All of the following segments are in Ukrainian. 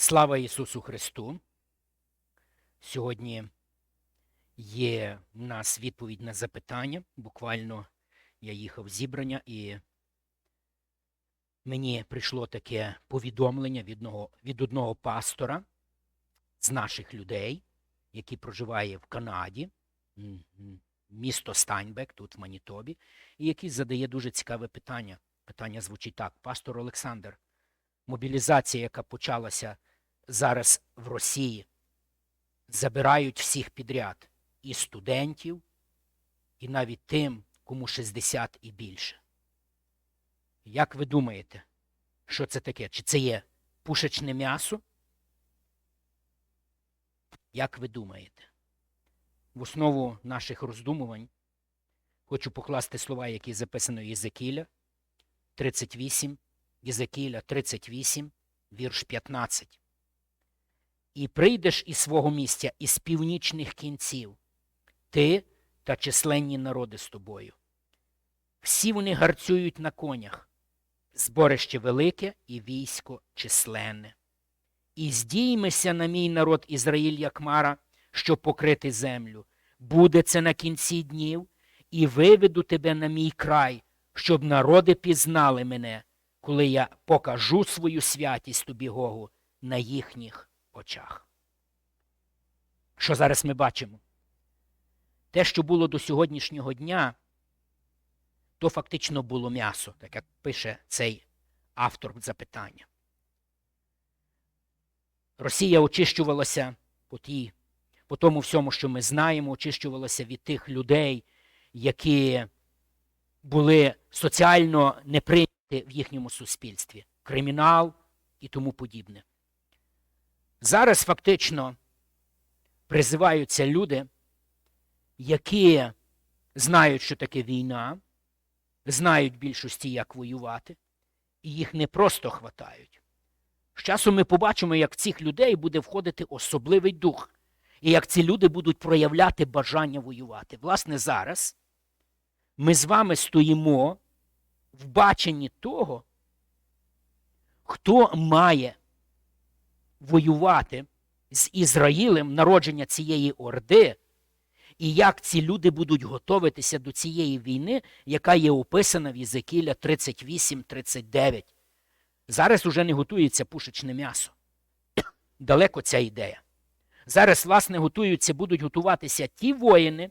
Слава Ісусу Христу! Сьогодні є в нас відповідь на запитання. Буквально я їхав в зібрання, і мені прийшло таке повідомлення від одного, від одного пастора з наших людей, який проживає в Канаді, місто Стайнбек, тут в Манітобі, і який задає дуже цікаве питання. Питання звучить так: Пастор Олександр, мобілізація, яка почалася зараз в Росії, забирають всіх підряд і студентів, і навіть тим, кому 60 і більше. Як ви думаєте, що це таке? Чи це є пушечне м'ясо? Як ви думаєте? В основу наших роздумувань хочу покласти слова, які записано Єзекіля 38, Єзекіля 38, вірш 15. І прийдеш із свого місця із північних кінців, ти та численні народи з тобою. Всі вони гарцюють на конях, зборище велике і військо численне. І здіймися на мій народ Ізраїль, як мара, щоб покрити землю. Буде це на кінці днів, і виведу тебе на мій край, щоб народи пізнали мене, коли я покажу свою святість тобі Гогу на їхніх очах. Що зараз ми бачимо? Те, що було до сьогоднішнього дня, то фактично було м'ясо, так як пише цей автор запитання. Росія очищувалася по, тій, по тому всьому, що ми знаємо, очищувалася від тих людей, які були соціально не прийняті в їхньому суспільстві, кримінал і тому подібне. Зараз фактично призиваються люди, які знають, що таке війна, знають більшості, як воювати, і їх не просто хватають. З часом ми побачимо, як в цих людей буде входити особливий дух, і як ці люди будуть проявляти бажання воювати. Власне, зараз ми з вами стоїмо в баченні того, хто має воювати з Ізраїлем народження цієї орди, і як ці люди будуть готуватися до цієї війни, яка є описана в Єзекіля 38-39. Зараз уже не готується пушечне м'ясо. Далеко ця ідея. Зараз, власне, готуються, будуть готуватися ті воїни,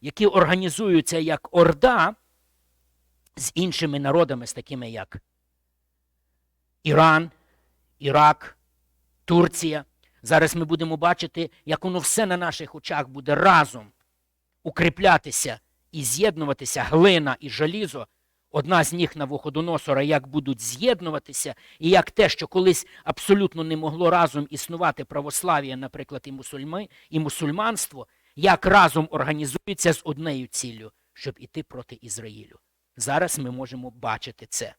які організуються як Орда з іншими народами, з такими як Іран, Ірак, Турція. Зараз ми будемо бачити, як воно все на наших очах буде разом укріплятися і з'єднуватися глина і желізо. Одна з них на Вуходоносора, як будуть з'єднуватися, і як те, що колись абсолютно не могло разом існувати православ'я, наприклад, і мусульми, і мусульманство, як разом організуються з однією ціллю, щоб іти проти Ізраїлю. Зараз ми можемо бачити це.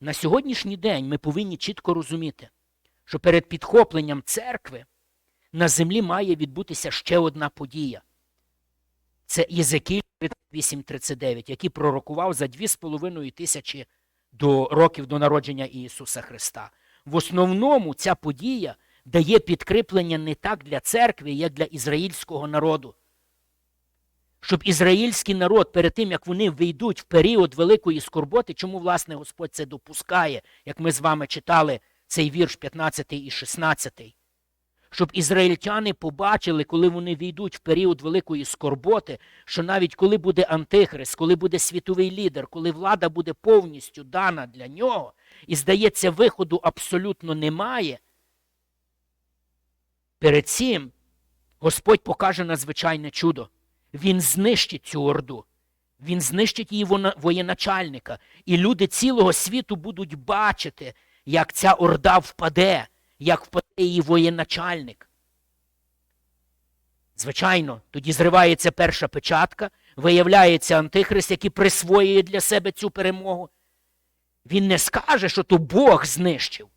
На сьогоднішній день ми повинні чітко розуміти, що перед підхопленням церкви на землі має відбутися ще одна подія. Це Єзекіль 38.39, який пророкував за 2,5 тисячі до років до народження Ісуса Христа. В основному ця подія дає підкріплення не так для церкви, як для ізраїльського народу. Щоб ізраїльський народ перед тим, як вони вийдуть в період великої скорботи, чому, власне, Господь це допускає, як ми з вами читали цей вірш 15 і 16 щоб ізраїльтяни побачили, коли вони війдуть в період великої скорботи, що навіть коли буде антихрист, коли буде світовий лідер, коли влада буде повністю дана для нього, і, здається, виходу абсолютно немає, перед цим Господь покаже надзвичайне чудо. Він знищить цю орду. Він знищить її воєначальника. І люди цілого світу будуть бачити, як ця орда впаде як впаде її воєначальник. Звичайно, тоді зривається перша печатка, виявляється Антихрист, який присвоює для себе цю перемогу. Він не скаже, що то Бог знищив,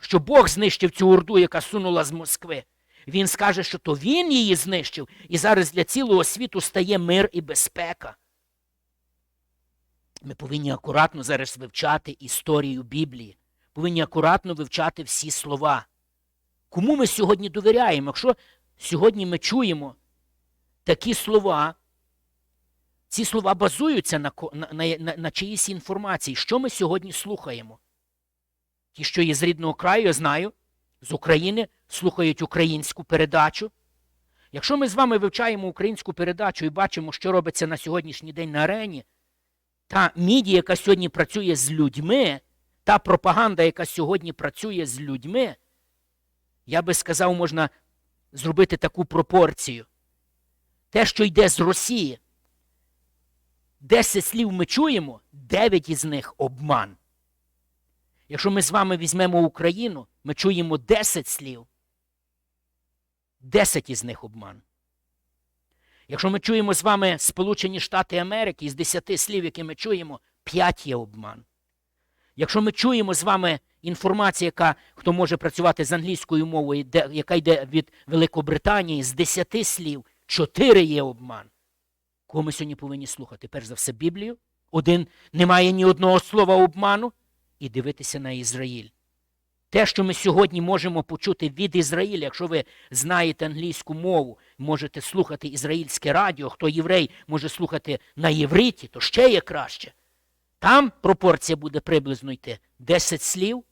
що Бог знищив цю орду, яка сунула з Москви. Він скаже, що то він її знищив, і зараз для цілого світу стає мир і безпека. Ми повинні акуратно зараз вивчати історію Біблії повинні акуратно вивчати всі слова. Кому ми сьогодні довіряємо? Якщо сьогодні ми чуємо такі слова, ці слова базуються на, на, на, на, чиїсь інформації. Що ми сьогодні слухаємо? Ті, що є з рідного краю, я знаю, з України слухають українську передачу. Якщо ми з вами вивчаємо українську передачу і бачимо, що робиться на сьогоднішній день на арені, та мідія, яка сьогодні працює з людьми, та пропаганда, яка сьогодні працює з людьми, я би сказав, можна зробити таку пропорцію. Те, що йде з Росії, 10 слів ми чуємо, 9 із них обман. Якщо ми з вами візьмемо Україну, ми чуємо 10 слів, 10 із них обман. Якщо ми чуємо з вами Сполучені Штати Америки, із 10 слів, які ми чуємо, 5 є обман. Якщо ми чуємо з вами інформацію, яка хто може працювати з англійською мовою, де, яка йде від Великобританії, з 10 слів, 4 є обман. Кого ми сьогодні повинні слухати? Перш за все, Біблію. Один немає ні одного слова обману, і дивитися на Ізраїль. Те, що ми сьогодні можемо почути від Ізраїля, якщо ви знаєте англійську мову, можете слухати ізраїльське радіо, хто єврей може слухати на євриті, то ще є краще. Там пропорція буде приблизно йти 10 слів,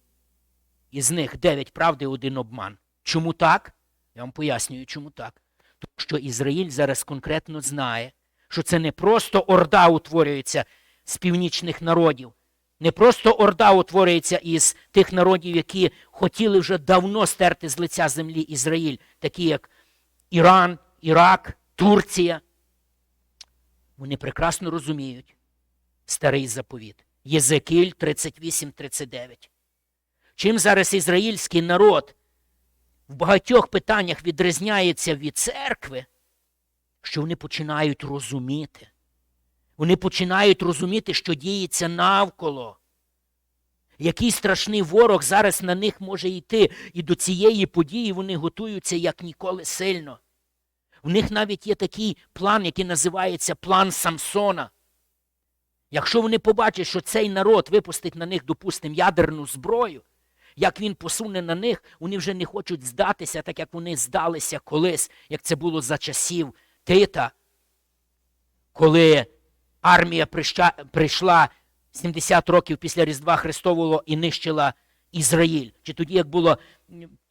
із них 9 правди, один обман. Чому так? Я вам пояснюю, чому так. Тому що Ізраїль зараз конкретно знає, що це не просто орда утворюється з північних народів, не просто орда утворюється із тих народів, які хотіли вже давно стерти з лиця землі Ізраїль, такі як Іран, Ірак, Турція. Вони прекрасно розуміють старий заповіт. Єзекіль 38-39. Чим зараз ізраїльський народ в багатьох питаннях відрізняється від церкви, що вони починають розуміти. Вони починають розуміти, що діється навколо. Який страшний ворог зараз на них може йти, і до цієї події вони готуються як ніколи сильно. У них навіть є такий план, який називається план Самсона. Якщо вони побачать, що цей народ випустить на них, допустимо, ядерну зброю, як він посуне на них, вони вже не хочуть здатися, так як вони здалися колись, як це було за часів Тита, коли армія прийшла 70 років після Різдва Христового і нищила Ізраїль. Чи тоді, як було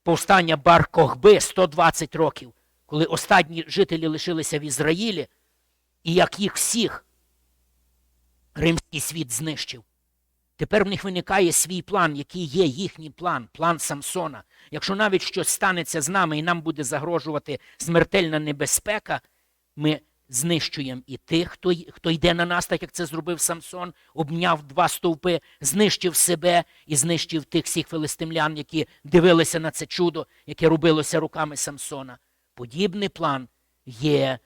повстання Бар Кохби 120 років, коли останні жителі лишилися в Ізраїлі, і як їх всіх римський світ знищив. Тепер в них виникає свій план, який є їхній план, план Самсона. Якщо навіть щось станеться з нами і нам буде загрожувати смертельна небезпека, ми знищуємо і тих, хто, хто йде на нас, так як це зробив Самсон, обняв два стовпи, знищив себе і знищив тих всіх филистимлян, які дивилися на це чудо, яке робилося руками Самсона. Подібний план є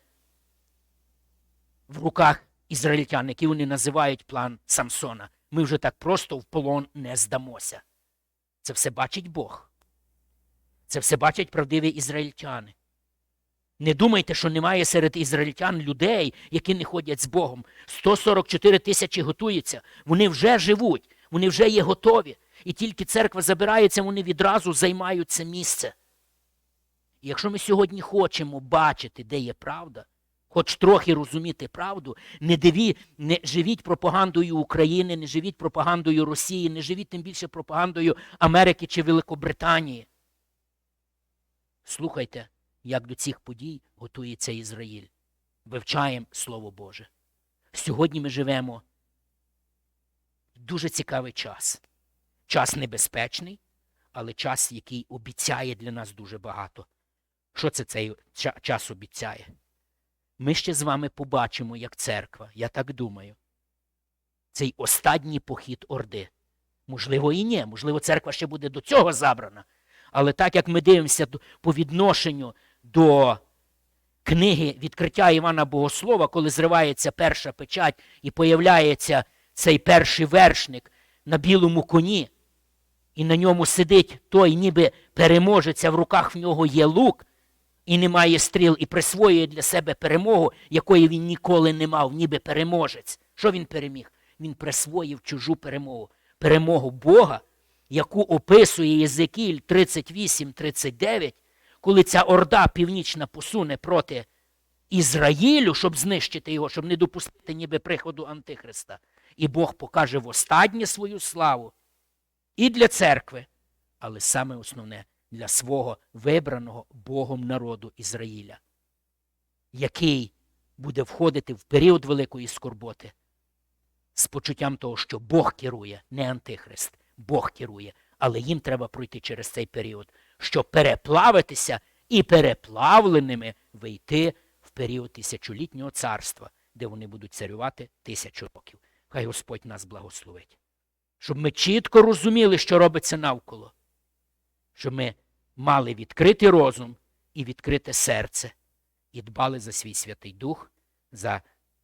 в руках ізраїльтян, який вони називають план Самсона. Ми вже так просто в полон не здамося. Це все бачить Бог. Це все бачать правдиві ізраїльтяни. Не думайте, що немає серед ізраїльтян людей, які не ходять з Богом. 144 тисячі готуються. Вони вже живуть, вони вже є готові. І тільки церква забирається, вони відразу займають це місце. І якщо ми сьогодні хочемо бачити, де є правда, хоч трохи розуміти правду, не диві, не живіть пропагандою України, не живіть пропагандою Росії, не живіть тим більше пропагандою Америки чи Великобританії. Слухайте, як до цих подій готується Ізраїль. Вивчаємо Слово Боже. Сьогодні ми живемо в дуже цікавий час. Час небезпечний, але час, який обіцяє для нас дуже багато. Що це цей час обіцяє? Ми ще з вами побачимо, як церква, я так думаю, цей останній похід Орди. Можливо, і ні. Можливо, церква ще буде до цього забрана. Але так як ми дивимося по відношенню до книги відкриття Івана Богослова, коли зривається перша печать і появляється цей перший вершник на білому коні, і на ньому сидить той, ніби переможець, а в руках в нього є лук, і немає стріл, і присвоює для себе перемогу, якої він ніколи не мав, ніби переможець. Що він переміг? Він присвоїв чужу перемогу, перемогу Бога яку описує Єзекіль 38-39, коли ця орда північна посуне проти Ізраїлю, щоб знищити його, щоб не допустити ніби приходу Антихриста. І Бог покаже востаннє свою славу і для церкви, але саме основне для свого вибраного Богом народу Ізраїля, який буде входити в період великої скорботи з почуттям того, що Бог керує, не Антихрист, Бог керує. Але їм треба пройти через цей період, щоб переплавитися і переплавленими вийти в період тисячолітнього царства, де вони будуть царювати тисячу років. Хай Господь нас благословить. Щоб ми чітко розуміли, що робиться навколо, щоб ми мали відкритий розум і відкрите серце, і дбали за свій Святий Дух, за,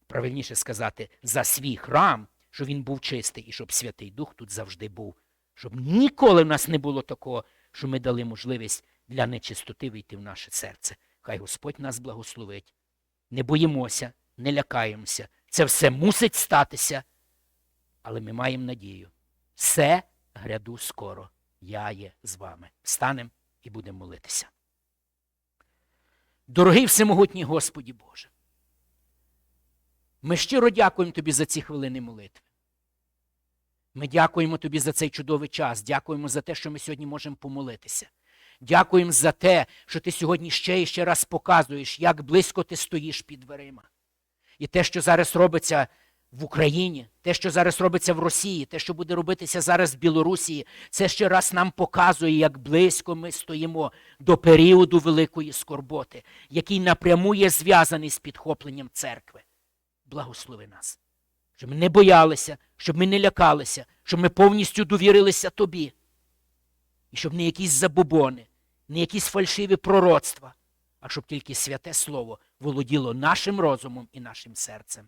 правильніше сказати, за свій храм, щоб він був чистий, і щоб Святий Дух тут завжди був. Щоб ніколи в нас не було такого, що ми дали можливість для нечистоти вийти в наше серце. Хай Господь нас благословить. Не боїмося, не лякаємося. Це все мусить статися, але ми маємо надію. Все гряду скоро. Я є з вами. Встанемо і будемо молитися. Дорогий всемогутній Господі Боже, ми щиро дякуємо Тобі за ці хвилини молитви. Ми дякуємо Тобі за цей чудовий час. Дякуємо за те, що ми сьогодні можемо помолитися. Дякуємо за те, що ти сьогодні ще і ще раз показуєш, як близько ти стоїш під дверима. І те, що зараз робиться в Україні, те, що зараз робиться в Росії, те, що буде робитися зараз в Білорусі, це ще раз нам показує, як близько ми стоїмо до періоду великої скорботи, який напряму є зв'язаний з підхопленням церкви. Благослови нас, щоб ми не боялися, щоб ми не лякалися, щоб ми повністю довірилися тобі. І щоб не якісь забобони, не якісь фальшиві пророцтва, а щоб тільки святе Слово володіло нашим розумом і нашим серцем.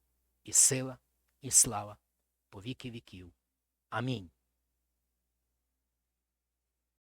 і сила, і слава по віки віків. Амінь.